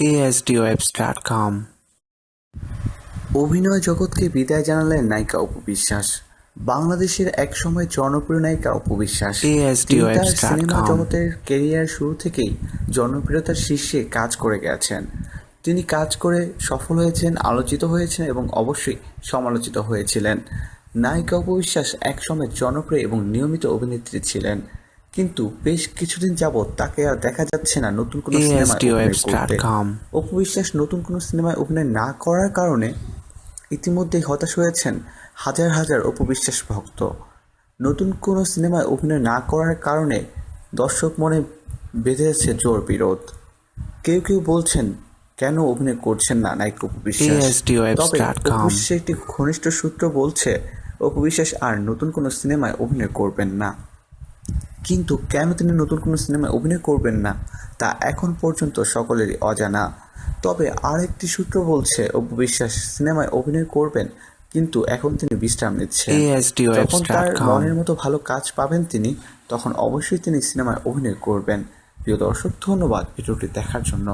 ASDWebs.com অভিনয় জগৎকে বিদায় জানালেন নায়িকা অপু বিশ্বাস। বাংলাদেশের একসময় জনপ্রিয় নায়িকা অপু বিশ্বাস। তার সিনেমা জগতের কেরিয়ার শুরু থেকেই জনপ্রিয়তার শীর্ষে কাজ করে গেছেন। তিনি কাজ করে সফল হয়েছেন আলোচিত হয়েছেন এবং অবশ্যই সমালোচিত হয়েছিলেন। নায়িকা অপু বিশ্বাস একসময় জনপ্রিয় এবং নিয়মিত অভিনেত্রী ছিলেন। কিন্তু বেশ কিছুদিন যাবৎ তাকে আর দেখা যাচ্ছে না নতুন কোনো সিনেমায় অভিনয় অপু বিশ্বাস নতুন কোনো সিনেমায় অভিনয় না করার কারণে ইতিমধ্যেই হতাশ হয়েছেন হাজার হাজার অপু বিশ্বাস ভক্ত। নতুন কোনো সিনেমায় অভিনয় না করার কারণে দর্শক মনে বেঁধেছে জোর বিরোধ। কেউ কেউ বলছেন কেন অভিনয় করছেন না নায়ক অপু বিশ্বাস তবে অপু একটি ঘনিষ্ঠ সূত্র বলছে অপু বিশ্বাস আর নতুন কোনো সিনেমায় অভিনয় করবেন না। কিন্তু কেন তিনি নতুন কোনো সিনেমায় অভিনয় করবেন না তা এখন পর্যন্ত সকলেরই অজানা। তবে আরেকটি সূত্র বলছে অপু বিশ্বাস সিনেমায় অভিনয় করবেন কিন্তু এখন তিনি বিশ্রাম নিচ্ছে যখন তার মনের মতো ভালো কাজ পাবেন তিনি তখন অবশ্যই তিনি সিনেমায় অভিনয় করবেন। প্রিয় দর্শক ধন্যবাদ ভিডিওটি দেখার জন্য।